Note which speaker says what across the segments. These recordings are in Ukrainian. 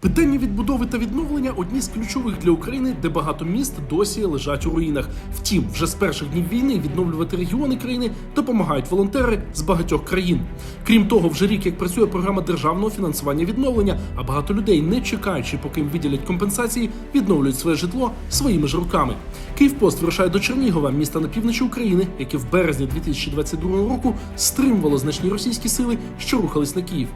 Speaker 1: Питання відбудови та відновлення одні з ключових для України, де багато міст досі лежать у руїнах. Втім, вже з перших днів війни відновлювати регіони країни допомагають волонтери з багатьох країн. Крім того, вже рік як працює програма державного фінансування відновлення, а багато людей, не чекаючи, поки їм виділять компенсації, відновлюють своє житло своїми ж руками. Київпост вирушає до Чернігова, міста на півночі України, яке в березні 2022 року стримувало значні російські сили, що рухались на Київ.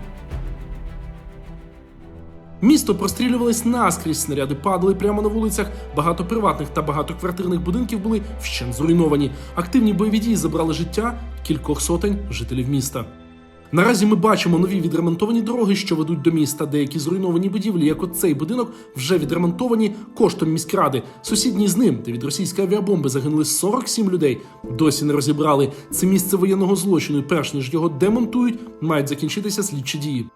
Speaker 1: Місто прострілювались наскрізь, снаряди падали прямо на вулицях. Багато приватних та багатоквартирних будинків були вщент зруйновані. Активні бойові дії забрали життя кількох сотень жителів міста. Наразі ми бачимо нові відремонтовані дороги, що ведуть до міста. Деякі зруйновані будівлі, як от цей будинок, вже відремонтовані коштом міськради. Сусідній з ним, де від російської авіабомби загинули 47 людей, досі не розібрали. Це місце воєнного злочину. і Перш ніж його демонтують, мають закінчитися слідчі дії.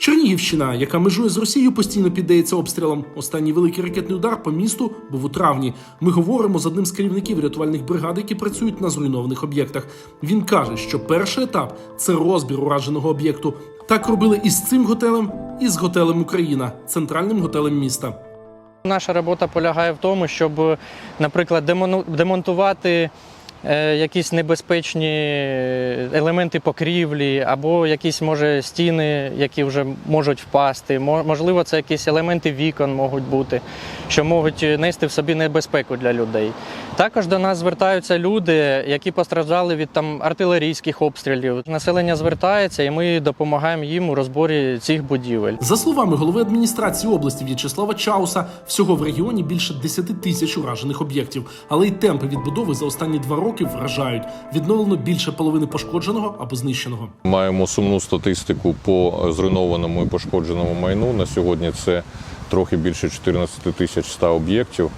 Speaker 1: Чернігівщина, яка межує з Росією, постійно піддається обстрілам. Останній великий ракетний удар по місту був у травні. Ми говоримо з одним з керівників рятувальних бригад, які працюють на зруйнованих об'єктах. Він каже, що перший етап це розбір ураженого об'єкту. Так робили і з цим готелем, і з готелем Україна, центральним готелем міста.
Speaker 2: Наша робота полягає в тому, щоб, наприклад, демонтувати якісь небезпечні елементи покрівлі, або якісь, може, стіни, які вже можуть впасти. Мо- Можливо, це якісь елементи вікон можуть бути, що можуть нести в собі небезпеку для людей. Також до нас звертаються люди, які постраждали від там артилерійських обстрілів. Населення звертається, і ми допомагаємо їм у розборі цих будівель.
Speaker 1: За словами голови адміністрації області В'ячеслава Чауса, всього в регіоні більше 10 тисяч уражених об'єктів, але й темпи відбудови за останні два роки вражають. Відновлено більше половини пошкодженого або знищеного.
Speaker 3: Маємо сумну статистику по зруйнованому і пошкодженому майну. На сьогодні це трохи більше 14 тисяч 100 об'єктів.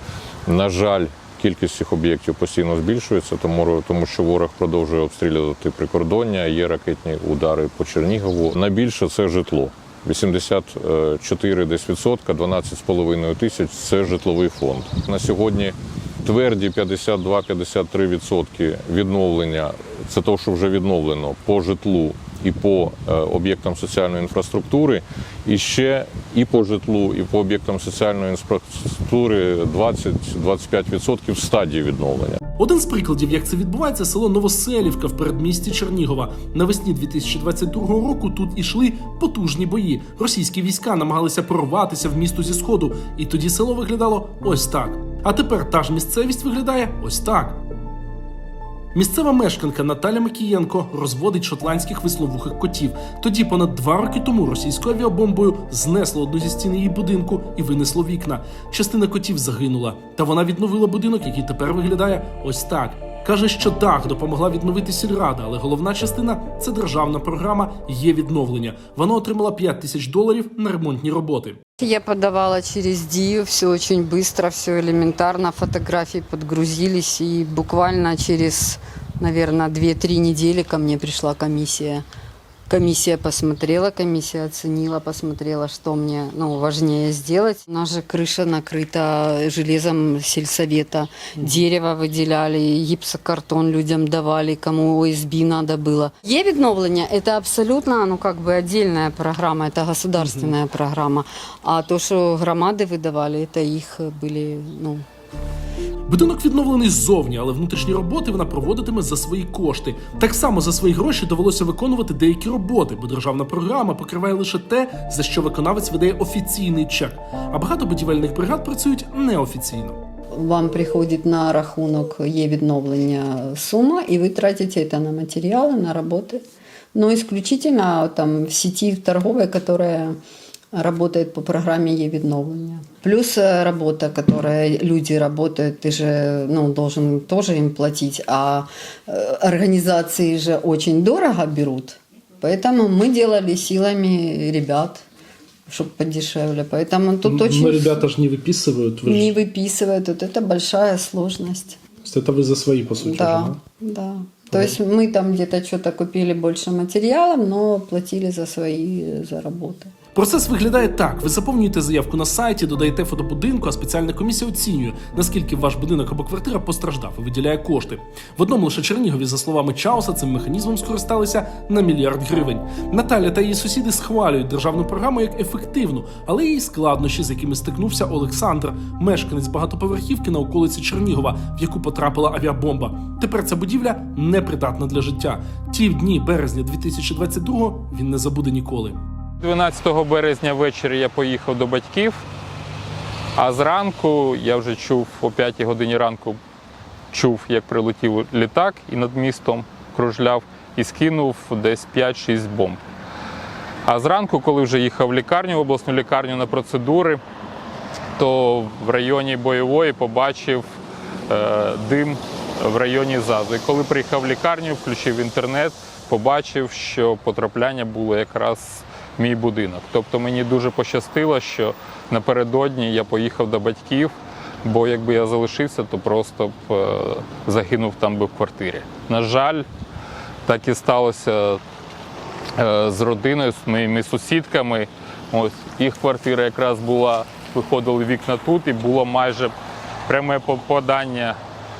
Speaker 3: На жаль, кількість цих об'єктів постійно збільшується, тому, тому що ворог продовжує обстрілювати прикордоння, є ракетні удари по Чернігову. Найбільше це житло. 84 десь відсотка, 12,5 тисяч це житловий фонд. На сьогодні тверді 52-53 відсотки відновлення. Це те, що вже відновлено по житлу і по е, об'єктам соціальної інфраструктури. І ще і по житлу, і по об'єктам соціальної інфраструктури 20-25 відсотків в стадії відновлення.
Speaker 1: Один з прикладів, як це відбувається, село Новоселівка в передмісті Чернігова. Навесні 2022 року тут ішли потужні бої. Російські війська намагалися прорватися в місто зі сходу, і тоді село виглядало ось так. А тепер та ж місцевість виглядає ось так. Місцева мешканка Наталя Макієнко розводить шотландських висловухих котів. Тоді, понад два роки тому, російською авіабомбою знесло одну зі стін її будинку і винесло вікна. Частина котів загинула. Та вона відновила будинок, який тепер виглядає ось так. Каже, що дах допомогла відновити сільрада, але головна частина це державна програма є відновлення. Вона отримала 5 тисяч доларів на ремонтні роботи.
Speaker 4: Я подавала через ДИЮ, все очень быстро, все элементарно, фотографии подгрузились, и буквально через, наверное, 2-3 недели ко мне пришла комиссия. Комиссия посмотрела, комиссия оценила, посмотрела, что мне ну, важнее сделать. У нас же крыша накрыта железом сельсовета, дерево выделяли, гипсокартон людям давали, кому ОСБ надо было. Е відновлення – это абсолютно ну, как бы отдельная программа, это государственная программа. А то, що громади видавали, это їх були, ну,
Speaker 1: Будинок відновлений ззовні, але внутрішні роботи вона проводитиме за свої кошти. Так само за свої гроші довелося виконувати деякі роботи, бо державна програма покриває лише те, за що виконавець видає офіційний чек. А багато будівельних бригад працюють неофіційно.
Speaker 4: вам приходить на рахунок є відновлення сума, і ви тратите це на матеріали, на роботи. Но исключительно там в сети торговой, которая работает по программе е відновлення. Плюс э, работа, которая люди работают, ты же ну, должен тоже им платить, а э, организации же очень дорого берут. Поэтому мы делали силами ребят, чтобы подешевле. Поэтому тут очень
Speaker 1: ребята ж не виписують,
Speaker 4: не выписывают. Вот это большая сложность.
Speaker 1: це ви за свої по суті.
Speaker 4: Да, да. То есть мы там где-то что-то купили больше материалов, но платили за свои за работы.
Speaker 1: Процес виглядає так: ви заповнюєте заявку на сайті, додаєте фото будинку, а спеціальна комісія оцінює, наскільки ваш будинок або квартира постраждав і виділяє кошти. В одному лише Чернігові, за словами Чауса, цим механізмом скористалися на мільярд гривень. Наталя та її сусіди схвалюють державну програму як ефективну, але й складнощі, з якими стикнувся Олександр, мешканець багатоповерхівки на околиці Чернігова, в яку потрапила авіабомба. Тепер ця будівля непридатна для життя. Ті дні березня 2022-го він не забуде ніколи.
Speaker 5: 12 березня ввечері я поїхав до батьків, а зранку я вже чув о 5 годині ранку, чув, як прилетів літак і над містом кружляв і скинув десь 5-6 бомб. А зранку, коли вже їхав в лікарню, в обласну лікарню на процедури, то в районі бойової побачив е, дим в районі ЗАЗу. І коли приїхав в лікарню, включив інтернет, побачив, що потрапляння було якраз мій будинок. Тобто мені дуже пощастило, що напередодні я поїхав до батьків, бо якби я залишився, то просто б е, загинув там би в квартирі. На жаль, так і сталося е, з родиною, з моїми сусідками. Ось їх квартира якраз була, виходили вікна тут, і було майже пряме попадання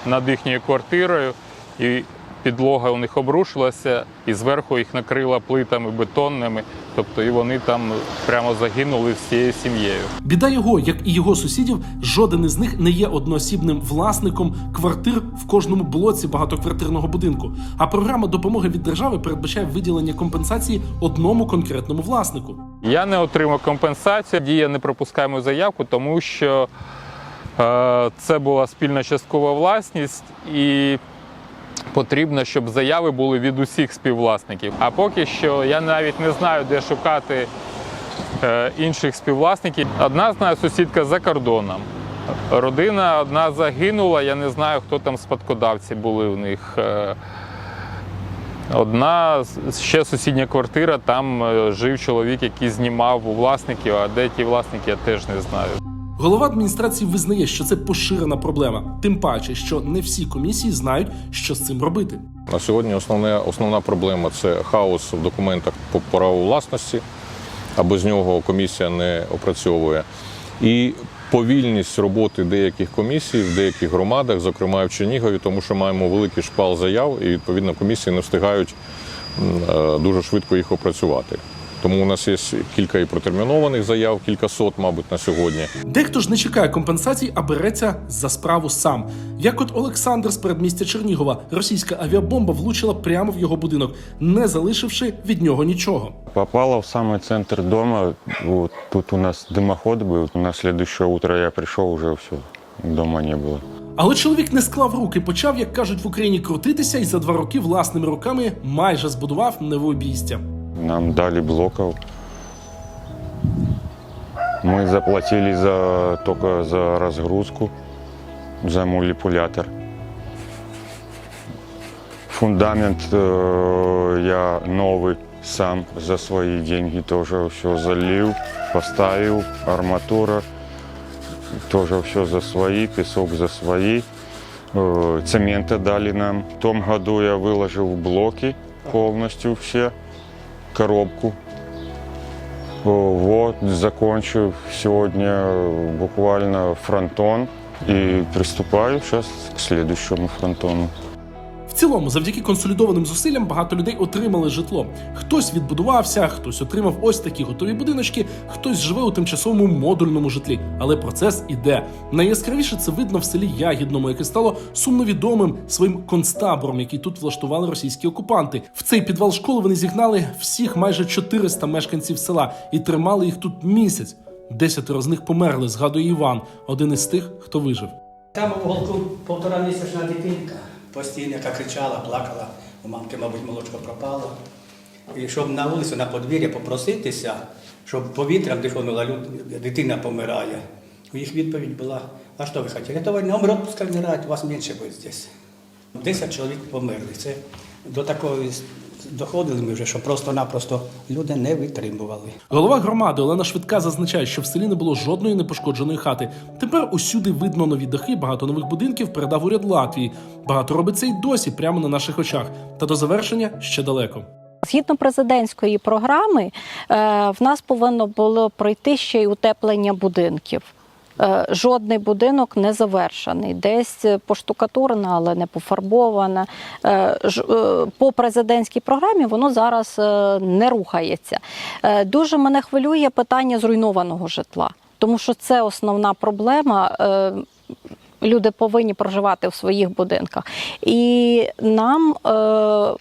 Speaker 5: над їхньою квартирою. І підлога у них обрушилася, і зверху їх накрила плитами бетонними. Тобто і вони там прямо загинули всією сім'єю.
Speaker 1: Біда його, як і його сусідів, жоден із них не є одноосібним власником квартир в кожному блоці багатоквартирного будинку. А програма допомоги від держави передбачає виділення компенсації одному конкретному власнику.
Speaker 5: Я не отримав компенсацію. Дія не пропускаємо заявку, тому що е, це була спільна часткова власність і потрібно, щоб заяви були від усіх співвласників. А поки що я навіть не знаю, де шукати е, інших співвласників. Одна знаю сусідка за кордоном. Родина одна загинула, я не знаю, хто там спадкодавці були в них. Е, Одна ще сусідня квартира, там е, жив чоловік, який знімав у власників, а де ті власники, я теж не знаю.
Speaker 1: Голова адміністрації визнає, що це поширена проблема, тим паче, що не всі комісії знають, що з цим робити.
Speaker 3: На сьогодні основне, основна проблема це хаос в документах по праву власності, а без нього комісія не опрацьовує. І повільність роботи деяких комісій в деяких громадах, зокрема в Чернігові, тому що маємо великий шпал заяв, і відповідно комісії не встигають е, дуже швидко їх опрацювати. Тому у нас є кілька і протермінованих заяв, кілька сот, мабуть, на сьогодні.
Speaker 1: Дехто ж не чекає компенсацій, а береться за справу сам. Як от Олександр з передмістя Чернігова, російська авіабомба влучила прямо в його будинок, не залишивши від нього нічого.
Speaker 6: Попала в самый центр дома. Вот тут у нас дымоход был. На следующее утро я пришел, уже все, дома не было.
Speaker 1: Але чоловік не склав руки, почав, як кажуть в Україні, крутитися і за два роки власними руками майже збудував невообійстя.
Speaker 6: Нам дали блоков. Мы заплатили за, только за разгрузку, за манипулятор. Фундамент э, я новый сам за свои деньги тоже все залил, поставил, арматура тоже все за свои, песок за свои. Э, Цемента дали нам. В том году я выложил блоки полностью все, коробку. Вот, закончу сегодня э, буквально фронтон и приступаю сейчас к следующему фронтону.
Speaker 1: Цілому, завдяки консолідованим зусиллям, багато людей отримали житло. Хтось відбудувався, хтось отримав ось такі готові будиночки, хтось живе у тимчасовому модульному житлі. Але процес іде. Найяскравіше це видно в селі Ягідному, яке стало сумновідомим своїм концтабором, який тут влаштували російські окупанти. В цей підвал школи вони зігнали всіх майже 400 мешканців села і тримали їх тут місяць. Десятеро з них померли, згадує Іван, один із тих, хто вижив.
Speaker 7: Там у уголку полтора місячна дитинка постійно яка кричала, плакала, у мамки, мабуть, молочко пропало. І щоб на вулицю, на подвір'я попроситися, щоб повітрям дихнула, дитина помирає. У їх відповідь була, а що ви хотіли? Я война, умрет, пускай у вас менше буде здесь. Десять чоловік померли. Це до такої доходили ми вже, що просто-напросто люди не витримували.
Speaker 1: Голова громади Олена Швидка зазначає, що в селі не було жодної непошкодженої хати. Тепер усюди видно нові дахи, багато нових будинків передав уряд Латвії. Багато робиться й досі прямо на наших очах. Та до завершення ще далеко.
Speaker 8: Згідно президентської програми, е, в нас повинно було пройти ще й утеплення будинків. Е, Жодний будинок не завершений, десь поштукатурена, але не пофарбована. Е, е, По президентській програмі воно зараз е, не рухається. Е, Дуже мене хвилює питання зруйнованого житла, тому що це основна проблема. Е, Люди повинні проживати в своїх будинках. І нам е,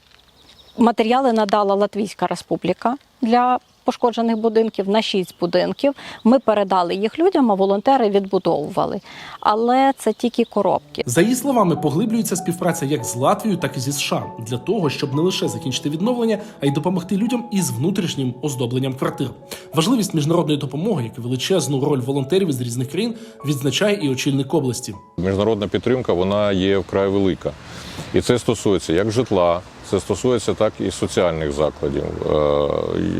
Speaker 8: матеріали надала Латвійська Республіка для пошкоджених будинків на шість будинків. Ми передали їх людям, а волонтери відбудовували. Але це тільки коробки.
Speaker 1: За її словами, поглиблюється співпраця як з Латвією, так і зі США для того, щоб не лише закінчити відновлення, а й допомогти людям із внутрішнім оздобленням квартир. Важливість міжнародної допомоги, як і величезну роль волонтерів із різних країн, відзначає і очільник області.
Speaker 3: Міжнародна підтримка вона є вкрай велика. І це стосується як житла, це стосується так і соціальних закладів. Е,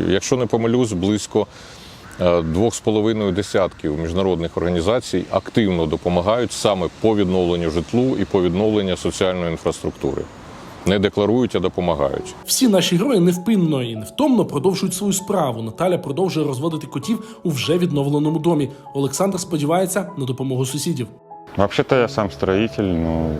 Speaker 3: Якщо не помилюсь, близько е, двох з половиною десятків міжнародних організацій активно допомагають саме по відновленню житлу і по відновленню соціальної інфраструктури. Не декларують, а допомагають.
Speaker 1: Всі наші герої невпинно і невтомно продовжують свою справу. Наталя продовжує розводити котів у вже відновленому домі. Олександр сподівається на допомогу сусідів.
Speaker 6: Вообще-то я сам строитель, ну,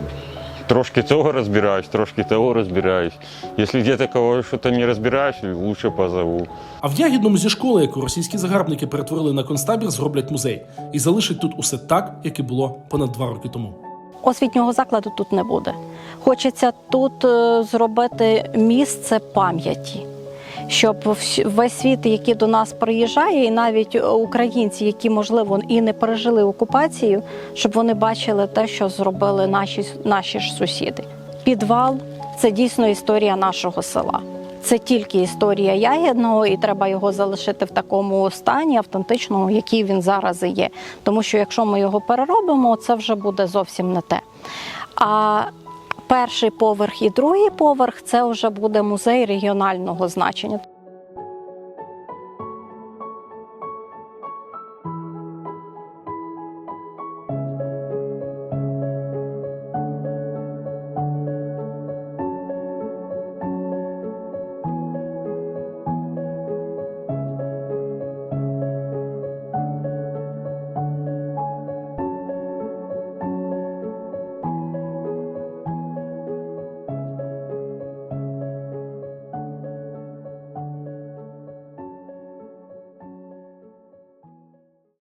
Speaker 6: трошки того разбираюсь, трошки того разбираюсь. Если где-то кого что-то не разбираюсь, лучше позову.
Speaker 1: А в ягідному зі школи, яку російські загарбники перетворили на концтабір, зроблять музей і залишать тут усе так, як і було понад два роки тому.
Speaker 8: Освітнього закладу тут не буде. Хочеться тут е, зробити місце пам'яті. Щоб весь світ, який до нас приїжджає, і навіть українці, які можливо і не пережили окупацію, щоб вони бачили те, що зробили наші, наші ж сусіди. Підвал це дійсно історія нашого села. Це тільки історія ягідного, і треба його залишити в такому стані автентичному, який він зараз і є. Тому що якщо ми його переробимо, це вже буде зовсім не те. А перший поверх і другий поверх це вже буде музей регіонального значення.